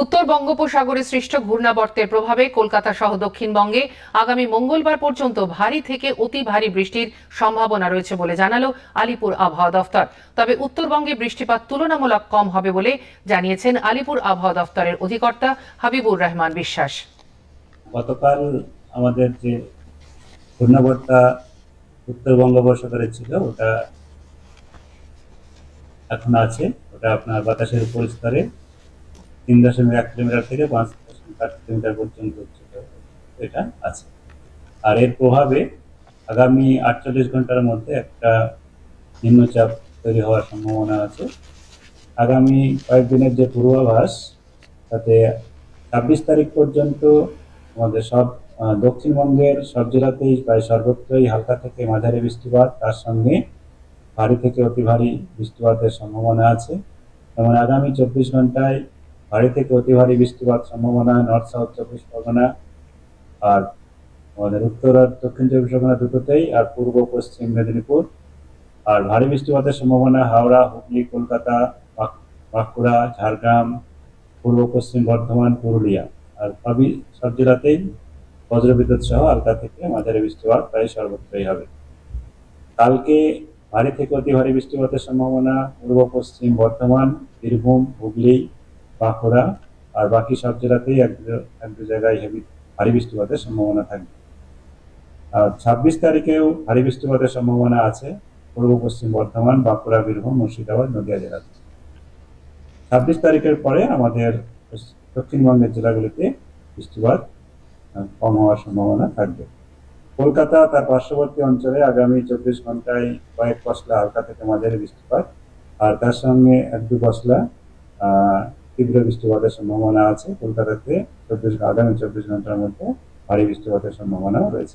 উত্তর বঙ্গোপসাগরে সৃষ্ট ঘূর্ণাবর্তের প্রভাবে কলকাতা সহ দক্ষিণবঙ্গে আগামী মঙ্গলবার পর্যন্ত ভারী থেকে অতি ভারী বৃষ্টির সম্ভাবনা রয়েছে বলে জানালো আলিপুর আবহাওয়া দফতর। তবে উত্তরবঙ্গে বৃষ্টিপাত তুলনামূলক কম হবে বলে জানিয়েছেন আলিপুর আবহাওয়া দফতরের অধিকর্তা হাবিবুর রহমান বিশ্বাস। গতকাল আমাদের যে ঘূর্ণাবর্তা উত্তর বঙ্গোপসাগরে ছিল, ওটা এখন আছে, ওটা আপনার বাতাসের উপর স্তরে। তিন দশমিক এক কিলোমিটার থেকে পাঁচ দশমিক আট কিলোমিটার পর্যন্ত এটা আছে। আর এর প্রভাবে আগামী আটচল্লিশ ঘণ্টার মধ্যে একটা নিম্নচাপ তৈরি হওয়ার সম্ভাবনা আছে। আগামী কয়েকদিনের যে পূর্বাভাস, তাতে ছাব্বিশ তারিখ পর্যন্ত আমাদের সব দক্ষিণবঙ্গের সব জেলাতেই প্রায় সর্বত্রই হালকা থেকে মাঝারি বৃষ্টিপাত, তার সঙ্গে ভারী থেকে অতি ভারী বৃষ্টিপাতের সম্ভাবনা আছে। যেমন আগামী চব্বিশ ঘন্টায় ভারী থেকে অতি ভারী বৃষ্টিপাত সম্ভাবনা, নর্থ সাউথ চব্বিশ পরগনা আর আমাদের উত্তর আর দক্ষিণ চব্বিশ পরগনা দুটোতেই আর পূর্ব, পশ্চিম মেদিনীপুর। আর ভারী বৃষ্টিপাতের সম্ভাবনা হাওড়া, হুগলি, কলকাতা বাঁকুড়া, ঝাড়গ্রাম, পূর্ব, পশ্চিম বর্ধমান, পুরুলিয়া। আর সবই সব জেলাতেই বজ্রবিদ্যুৎ সহ হালকা থেকে মাঝারি বৃষ্টিপাত প্রায় সর্বত্রই হবে। কালকে ভারী থেকে অতি ভারী বৃষ্টিপাতের সম্ভাবনা পূর্ব, পশ্চিম বর্ধমান, বীরভূম, হুগলি বাঁকুড়া আর বাকি সব জেলাতেই এক এক দু জায়গায় হেভি ভারী বৃষ্টিপাতের সম্ভাবনা থাকবে। আর ছাব্বিশ তারিখেও ভারী বৃষ্টিপাতের সম্ভাবনা আছে পূর্ব পশ্চিম বর্ধমান, বাঁকুড়া, বীরভূম, মুর্শিদাবাদ, নদিয়া জেলাতে ছাব্বিশ তারিখের পরে আমাদের দক্ষিণবঙ্গের জেলাগুলিতে বৃষ্টিপাত কম হওয়ার সম্ভাবনা থাকবে। কলকাতা তার পার্শ্ববর্তী অঞ্চলে আগামী চব্বিশ ঘন্টায় কয়েক পশলা হালকা থেকে মাঝারি বৃষ্টিপাত, আর তার সঙ্গে এক দু পশলা তীব্র বৃষ্টিপাতের সম্ভাবনা আছে। কলকাতাতে চব্বিশ আগামী চব্বিশ ঘণ্টার মধ্যে ভারী বৃষ্টিপাতের সম্ভাবনাও রয়েছে।